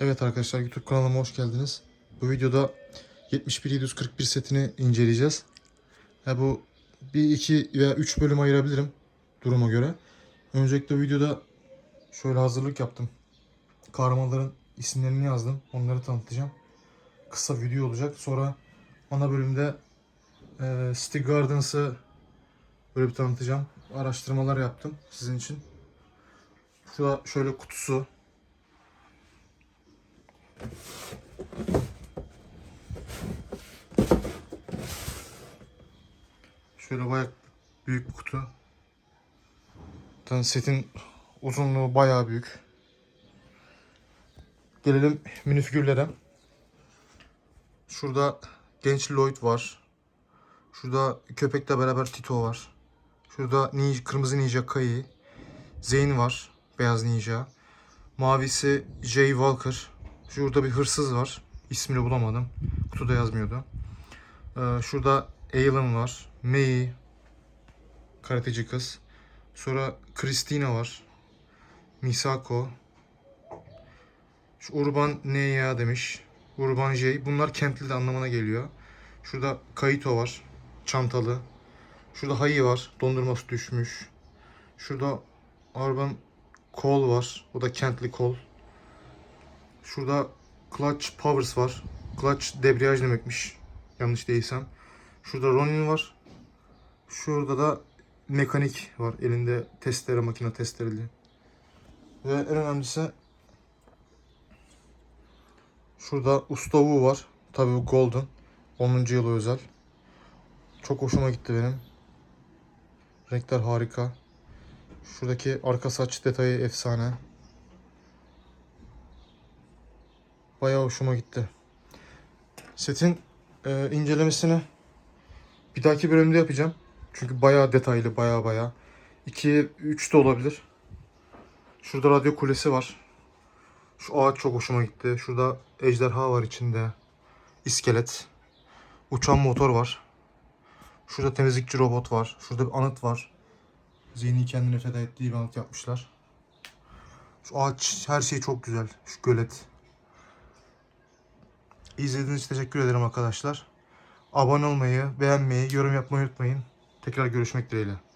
Evet arkadaşlar YouTube kanalıma hoş geldiniz. Bu videoda 71741 setini inceleyeceğiz. Ya bu bir iki veya üç bölüm ayırabilirim duruma göre. Öncelikle videoda şöyle hazırlık yaptım. Kahramanların isimlerini yazdım. Onları tanıtacağım. Kısa video olacak. Sonra ana bölümde e, City Gardens'ı böyle bir tanıtacağım. Araştırmalar yaptım sizin için. Şurada şöyle kutusu. Şöyle bayağı büyük bir kutu. Zaten setin uzunluğu bayağı büyük. Gelelim minifigürlere. Şurada genç Lloyd var. Şurada köpekle beraber Tito var. Şurada ninja, kırmızı ninja Kai. Zane var. Beyaz ninja. Mavisi Jay Walker. Şurada bir hırsız var. İsmini bulamadım. Kutuda yazmıyordu. Ee, şurada Aylin var. Mei. Karateci kız. Sonra Christina var. Misako. Şu Urban Neya demiş. Urban J. Bunlar kentli de anlamına geliyor. Şurada Kaito var. Çantalı. Şurada Hayi var. Dondurması düşmüş. Şurada Urban Kol var. O da kentli kol. Şurada Clutch Powers var. Clutch debriyaj demekmiş. Yanlış değilsem. Şurada Ronin var. Şurada da mekanik var. Elinde testere, makine testereli. Ve en önemlisi şurada Usta Wu var. Tabii Golden. 10. yılı özel. Çok hoşuma gitti benim. Renkler harika. Şuradaki arka saç detayı efsane. Bayağı hoşuma gitti. Setin e, incelemesini bir dahaki bölümde yapacağım. Çünkü bayağı detaylı, bayağı bayağı. 2 3 de olabilir. Şurada radyo kulesi var. Şu ağaç çok hoşuma gitti. Şurada ejderha var içinde. İskelet. Uçan motor var. Şurada temizlikçi robot var. Şurada bir anıt var. Zihni kendine feda ettiği bir anıt yapmışlar. Şu ağaç her şey çok güzel. Şu gölet. İzlediğiniz için teşekkür ederim arkadaşlar. Abone olmayı, beğenmeyi, yorum yapmayı unutmayın. Tekrar görüşmek dileğiyle.